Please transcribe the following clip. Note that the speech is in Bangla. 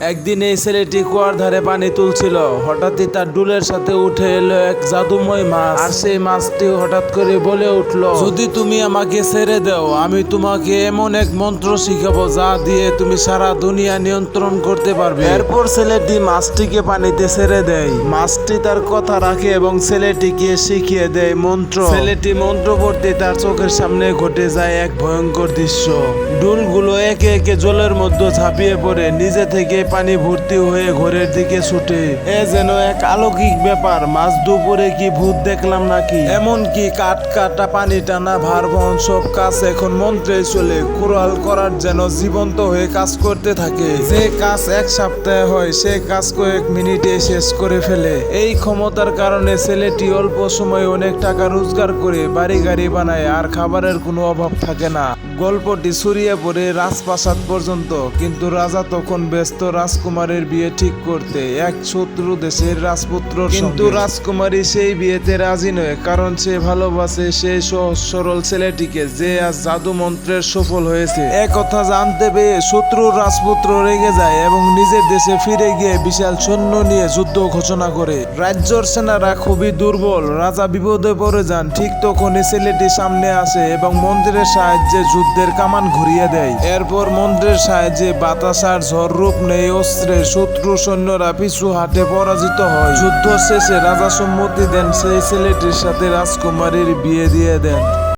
একদিন এই ছেলেটি কুয়ার ধারে পানি তুলছিল। হঠাৎই তার ডুলের সাথে উঠে এলো এক জাদুময় মাছ। আর সেই মাছটি হঠাৎ করে বলে উঠল, যদি তুমি আমাকে ছেড়ে দাও, আমি তোমাকে এমন এক মন্ত্র শিখাবো যা দিয়ে তুমি সারা দুনিয়া নিয়ন্ত্রণ করতে পারবে। এরপর ছেলেটি মাছটিকে পানিতে ছেড়ে দেয়। মাছটি তার কথা রাখে এবং ছেলেটিকে শিখিয়ে দেয় মন্ত্র। ছেলেটি মন্ত্র পড়তে তার চোখের সামনে ঘটে যায় এক ভয়ঙ্কর দৃশ্য। ডুলগুলো একে একে জলের মধ্যে ঝাঁপিয়ে পড়ে। নিজে থেকে পানি ভর্তি হয়ে ঘরের দিকে ছুটে। এ যেন এক অলৌকিক ব্যাপার, মাছ দুপুরে কি ভূত দেখলাম নাকি? এমন কি কাট কাটা পানি টানা ভার বহন সব কাজ এখন মন্ত্রে চলে, কুড়াল করার যেন জীবন্ত হয়ে কাজ করতে থাকে। যে কাজ এক সপ্তাহে হয়, সে কাজ কয়েক মিনিটে শেষ করে ফেলে। এই ক্ষমতার কারণে ছেলেটি অল্প সময়ে অনেক টাকা রোজগার করে বাড়ি গাড়ি বানায়, আর খাবারের কোনো অভাব থাকে না। গল্পটি ছড়িয়ে পড়ে রাজপ্রাসাদ পর্যন্ত, কিন্তু রাজা তখন ব্যস্ত রাজকুমারের বিয়ে ঠিক করতে এক শত্রু দেশের রাজপুত্র কিন্তু রাজকুমারী সেই বিয়েতে রাজি নয়, কারণ সে ভালোবাসে সেই সহজ সরল ছেলেটিকে যে আজ জাদু মন্ত্রের সফল হয়েছে। কথা জানতে পেয়ে শত্রুর রাজপুত্র রেগে যায় এবং নিজের দেশে ফিরে গিয়ে বিশাল সৈন্য নিয়ে যুদ্ধ ঘোষণা করে। রাজ্যর সেনারা খুবই দুর্বল, রাজা বিপদে পড়ে যান, ঠিক তখনই ছেলেটি সামনে আসে এবং মন্ত্রের সাহায্যে যুদ্ধের কামান ঘুরিয়ে দেয়। এরপর মন্ত্রের সাহায্যে বাতাসার ঝড় রূপ অস্ত্রে শত্রু সৈন্যরা পিছু হাটে পরাজিত হয়। যুদ্ধ শেষে রাজা সম্মতি দেন, সেই ছেলেটির সাথে রাজকুমারীর বিয়ে দিয়ে দেন।